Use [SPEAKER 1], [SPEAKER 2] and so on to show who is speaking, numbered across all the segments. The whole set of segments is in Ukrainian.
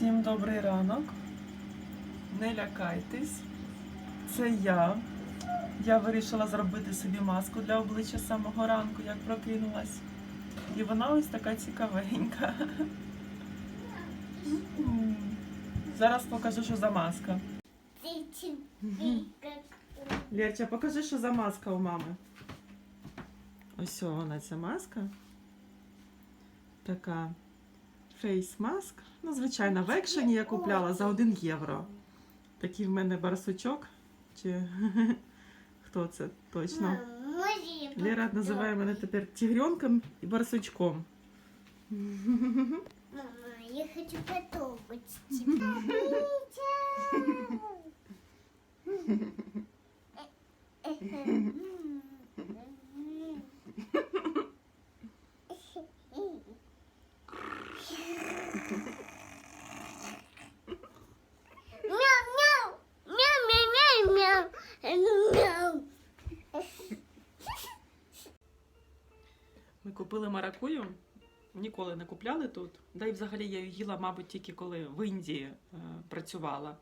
[SPEAKER 1] Всім добрий ранок. Не лякайтесь. Це я. Я вирішила зробити собі маску для обличчя з самого ранку, як прокинулась. І вона ось така цікавенька. Зараз покажу, що за маска. Лерча, покажи, що за маска у мами. Ось вона ця маска. Така фейс маск. Ну, звичайно, в екшені я купляла за 1 євро. Такий в мене барсучок. Чи хто це точно? Лера називає мене тепер тигренком і барсучком.
[SPEAKER 2] Мама, я хочу потрогать тебя.
[SPEAKER 1] Ніколи не купляли тут. Да і взагалі я її їла, мабуть, тільки коли в Індії е, працювала.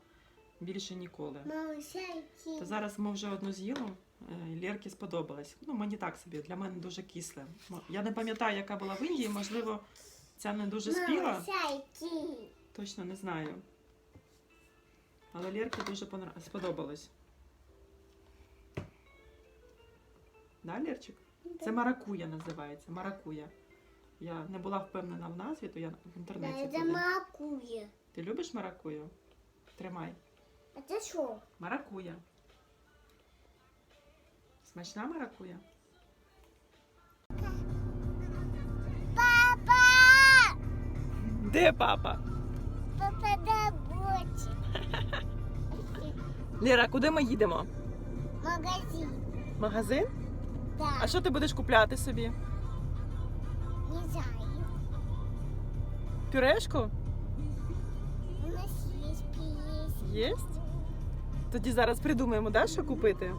[SPEAKER 1] Більше ніколи. То зараз ми вже одну з'їли. е, Лєрки сподобалось. Ну, мені так собі, для мене дуже кисле. Я не пам'ятаю, яка була в Індії, можливо, ця не дуже спіла. Точно не знаю. Але Лєрки дуже сподобалось. Да, Лєрчик? Це маракуя називається. Маракуя. Я не була впевнена в назві, то я в інтернеті.
[SPEAKER 2] Это
[SPEAKER 1] подивилась. Ти любиш маракую? Тримай.
[SPEAKER 2] Это что?
[SPEAKER 1] Маракуя. Смачна маракуя?
[SPEAKER 2] Папа!
[SPEAKER 1] Де папа?
[SPEAKER 2] Папа на работе.
[SPEAKER 1] Лєра, куди ми їдемо?
[SPEAKER 2] Магазин.
[SPEAKER 1] Магазин?
[SPEAKER 2] Да.
[SPEAKER 1] А що ти будеш купляти собі?
[SPEAKER 2] Знаю.
[SPEAKER 1] Пюрешку?
[SPEAKER 2] У нас есть песня.
[SPEAKER 1] Єсть? Тоді зараз придумаємо, да, що купити?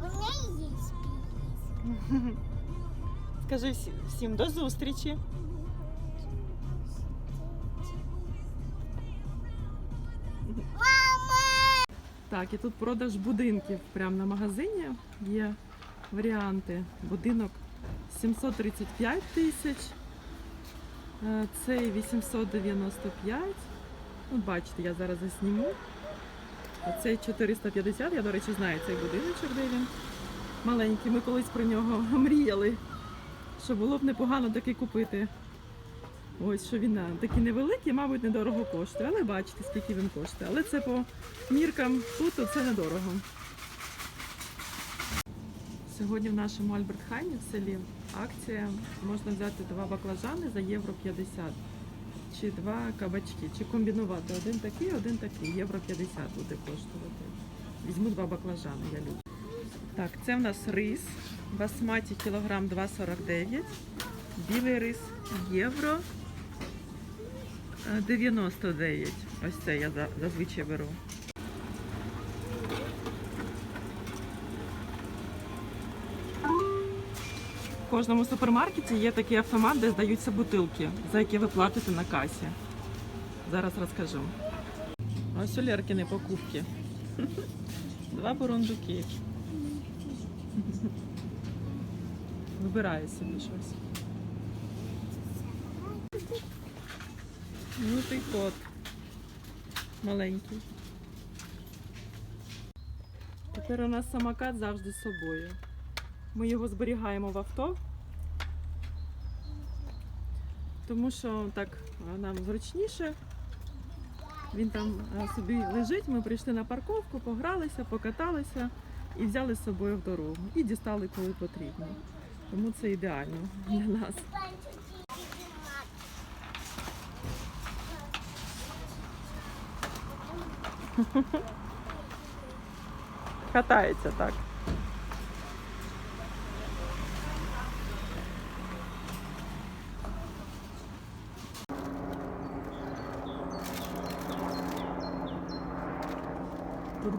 [SPEAKER 2] У меня есть песня.
[SPEAKER 1] Скажи всі- всім до зустрічі. Так, і тут продаж будинків прямо на магазині. Є варіанти. Будинок 735 тисяч, е, цей 895. Ну, бачите, я зараз засніму. Цей 450, я, до речі, знаю цей будиночок, де він маленький. Ми колись про нього мріяли, що було б непогано такий купити. Ось що він е, такий невеликий, мабуть, недорого коштує. Але бачите, скільки він коштує. Але це по міркам тут це недорого. Сьогодні в нашому Альбертхайні в селі акція. Можна взяти два баклажани за євро 50. Чи два кабачки, чи комбінувати один такий, один такий. Євро 50 буде коштувати. Візьму два баклажани, я люблю. Так, це в нас рис. Басматі кілограм 2,49. Білий рис євро е, 99. Ось це я зазвичай беру. Кожному супермаркеті є такий автомат, де здаються бутилки, за які ви платите на касі. Зараз розкажу. Ось у Леркіни покупки. Два бурундуки. Вибирає собі щось. Ну ти кот. Маленький. Тепер у нас самокат завжди з собою. Ми його зберігаємо в авто, тому що так нам зручніше. Він там собі лежить, ми прийшли на парковку, погралися, покаталися і взяли з собою в дорогу. І дістали, коли потрібно. Тому це ідеально для нас. Катається так.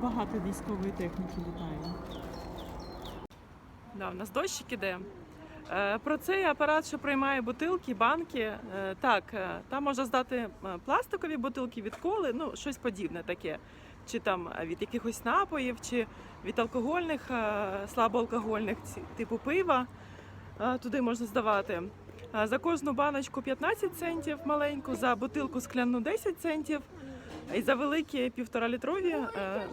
[SPEAKER 1] Багато військової техніки літає. Да, у нас дощик іде. Е, Про цей апарат, що приймає бутилки, банки, е, так, е, там можна здати пластикові бутилки від коли, ну щось подібне таке. Чи там від якихось напоїв, чи від алкогольних, слабоалкогольних, типу пива. Туди можна здавати. За кожну баночку 15 центів маленьку, за бутилку скляну 10 центів, і за великі півторалітрові літрові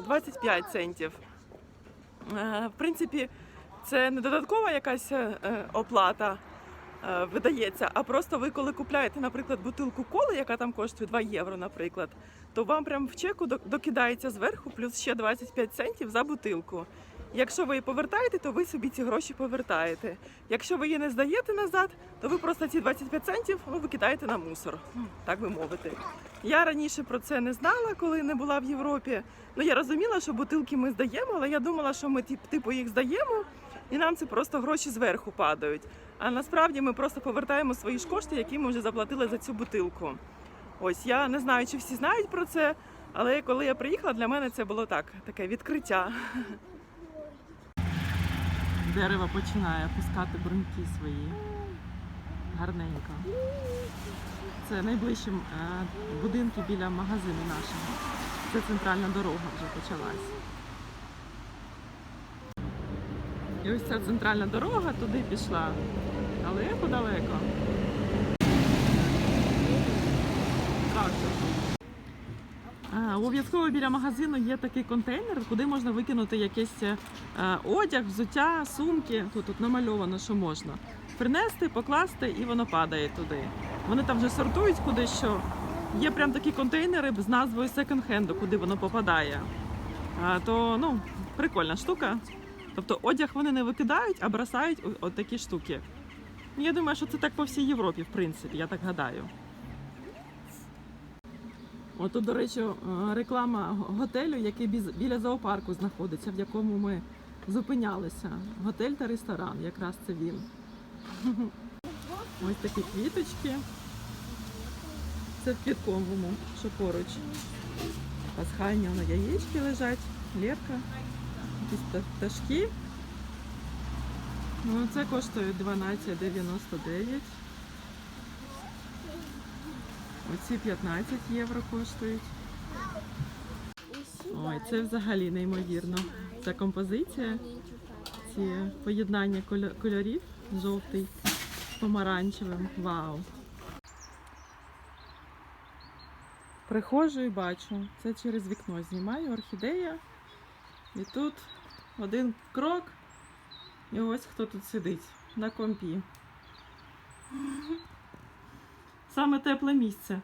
[SPEAKER 1] 25 центів. Е, В принципі, це не додаткова якась е, оплата е, видається, а просто ви, коли купляєте, наприклад, бутилку коли, яка там коштує 2 євро, наприклад, то вам прямо в чеку до- докидається зверху плюс ще 25 центів за бутилку. Якщо ви її повертаєте, то ви собі ці гроші повертаєте. Якщо ви її не здаєте назад, то ви просто ці 25 центів ну, викидаєте на мусор, так би мовити. Я раніше про це не знала, коли не була в Європі. Ну я розуміла, що бутилки ми здаємо, але я думала, що ми тип- типу їх здаємо, і нам це просто гроші зверху падають. А насправді ми просто повертаємо свої ж кошти, які ми вже заплатили за цю бутилку. Ось я не знаю, чи всі знають про це, але коли я приїхала, для мене це було так, таке відкриття. Дерево починає пускати бруньки свої. Гарненько. Це найближчі е, будинки біля магазину нашого. Це центральна дорога вже почалась. І ось ця центральна дорога туди пішла. Далеко-далеко. Так. Обов'язково біля магазину є такий контейнер, куди можна викинути якийсь е, одяг, взуття, сумки. Тут, тут намальовано, що можна. Принести, покласти і воно падає туди. Вони там вже сортують куди що. Є прям такі контейнери з назвою секонд-хенду, куди воно попадає. То ну, прикольна штука. Тобто одяг вони не викидають, а бросають от такі штуки. Ну, Я думаю, що це так по всій Європі, в принципі, я так гадаю. Ото, до речі, е, реклама готелю, який біля зоопарку знаходиться, в якому ми зупинялися. Готель та ресторан, якраз це він. Ось такі квіточки. Це в квітковому, що поруч. Пасхальні воно яєчки лежать, лєрка, якісь пташки. Ну, це коштує 12,99. Оці 15 євро коштують. Ой, це взагалі неймовірно. Ця композиція, ці поєднання кольорів, жовтий з помаранчевим. Вау! Приходжу і бачу, це через вікно знімаю орхідея. І тут один крок, і ось хто тут сидить на компі. Саме тепле місце.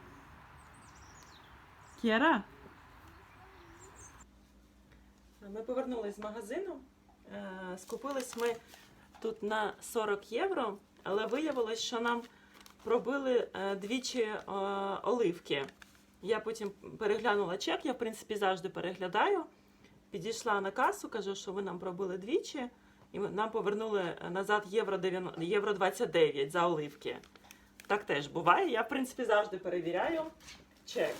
[SPEAKER 1] Кєра. Ми повернулись з магазину. Е, Скупились ми тут на 40 євро, але виявилось, що нам пробили е, двічі е, оливки. Я потім переглянула чек, я в принципі завжди переглядаю. Підійшла на касу, кажу, що ви нам пробили двічі, і нам повернули назад євро, 90, євро 29 за оливки. Так теж буває. Я, в принципі, завжди перевіряю чек.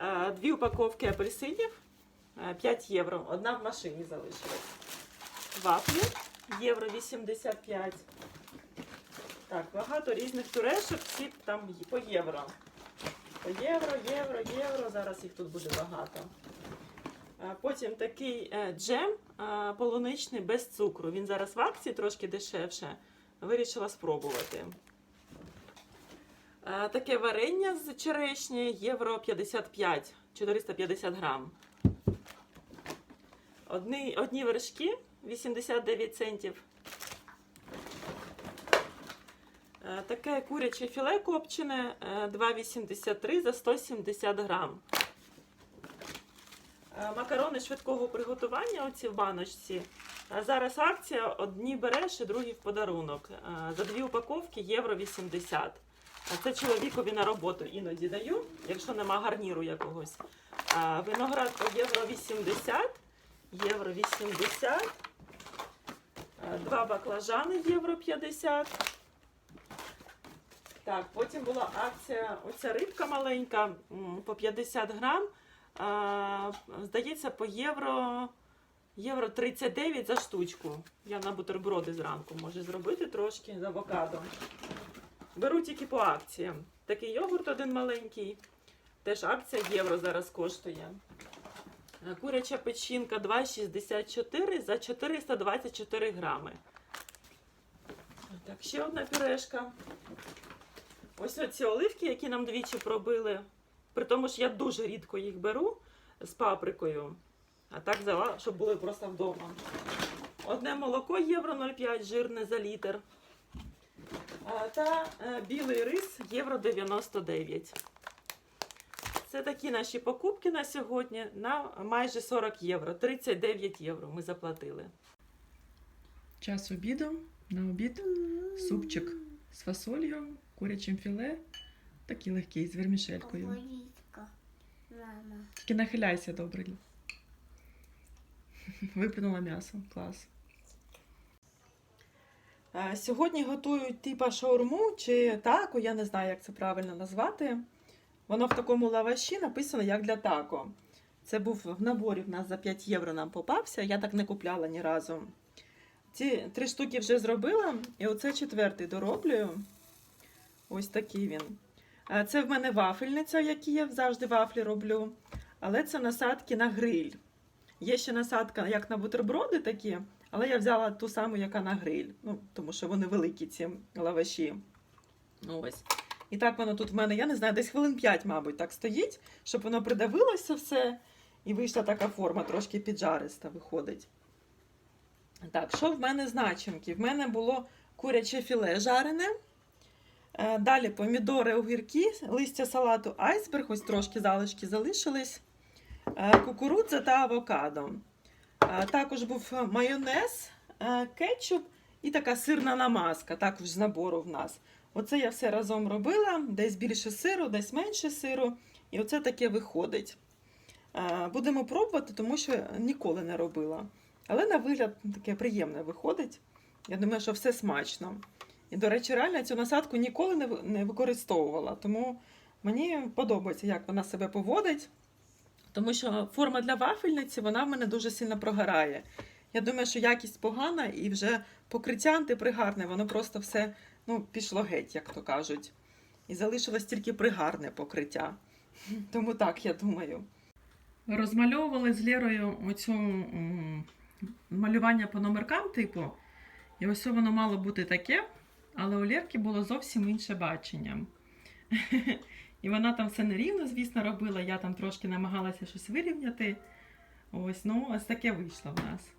[SPEAKER 1] Е, Дві упаковки апельсинів, е, 5 євро. Одна в машині залишилась. Вафлі, євро 85. Так, багато різних турешок, всі там по євро. По євро, євро, євро. Зараз їх тут буде багато. Е, Потім такий е, джем е, полуничний без цукру. Він зараз в акції трошки дешевше. Вирішила спробувати. Е, Таке варення з черешні євро 55, 450 грам. Одні, одні вершки 89 центів. Е, Таке куряче філе копчене е, 2,83 за 170 грам. Е, Макарони швидкого приготування оці в баночці. Е, Зараз акція одні береш і другі в подарунок. Е, За дві упаковки євро 80. А це чоловікові на роботу іноді даю, якщо нема гарніру якогось. А виноград по євро 80, євро 80, два баклажани євро 50. Так, потім була акція, оця рибка маленька по 50 грам. А, здається, по євро, Євро 39 за штучку. Я на бутерброди зранку можу зробити трошки з авокадо. Беру тільки по акціям. Такий йогурт один маленький. Теж акція євро зараз коштує. Е, Куряча печінка 2,64 за 424 грами. Так, ще одна пюрешка. Ось оці оливки, які нам двічі пробили. При тому, що я дуже рідко їх беру з паприкою. А так щоб були просто вдома. Одне молоко євро 0,5 жирне за літр. А, Та е, білий рис євро 99. Це такі наші покупки на сьогодні на майже 40 євро. 39 євро ми заплатили. Час обіду. На обід супчик з фасолью, курячим філе. Такий легкий з вермішелькою. Тільки нахиляйся добре. Виплюнула м'ясо. Клас. Е, Сьогодні готують типа шаурму чи тако, я не знаю, як це правильно назвати. Воно в такому лаваші написано як для тако. Це був в наборі в нас за 5 євро нам попався. Я так не купляла ні разу. Ці три штуки вже зробила, і оце четвертий дороблюю. Ось такий він. Е, Це в мене вафельниця, які я завжди вафлі роблю. Але це насадки на гриль. Є ще насадка, як на бутерброди такі, але я взяла ту саму, яка на гриль. Ну, тому що вони великі, ці лаваші. Ось. І так воно тут в мене, я не знаю, десь хвилин 5, мабуть, так стоїть, щоб воно придавилося все. І вийшла така форма, трошки піджариста виходить. Так, що в мене з? В мене було куряче філе жарене. Е, Далі помідори, огірки, листя салату айсберг, ось трошки залишки залишились, е, кукурудза та авокадо. Е, Також був майонез, е, кетчуп і така сирна намазка, також з набору в нас. Оце я все разом робила, десь більше сиру, десь менше сиру. І оце таке виходить. Е, Будемо пробувати, тому що ніколи не робила. Але на вигляд таке приємне виходить. Я думаю, що все смачно. І, до речі, реально цю насадку ніколи не використовувала. Тому мені подобається, як вона себе поводить. Тому що форма для вафельниці вона в мене дуже сильно прогорає. Я думаю, що якість погана і вже покриття антипригарне, воно просто все ну, пішло геть, як то кажуть. І залишилось тільки пригарне покриття. Тому так, я думаю. Розмальовували з Лєрою оцю малювання по номеркам, типу. І ось воно мало бути таке, але у Лєрки було зовсім інше бачення. І вона там все нерівно, звісно, робила. Я там трошки намагалася щось вирівняти. Ось, ну, ось таке вийшло в нас.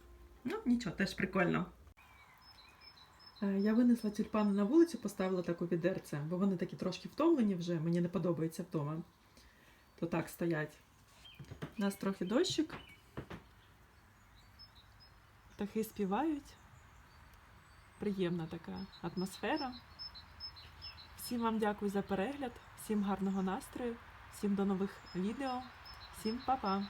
[SPEAKER 1] Ну, нічого, теж прикольно. Е, Я винесла тюльпани на вулицю, поставила таку відерце, бо вони такі трошки втомлені вже, мені не подобається вдома. То так стоять. У нас трохи дощик. Птахи співають. Приємна така атмосфера. Всім вам дякую за перегляд, всім гарного настрою, всім до нових відео, всім па-па!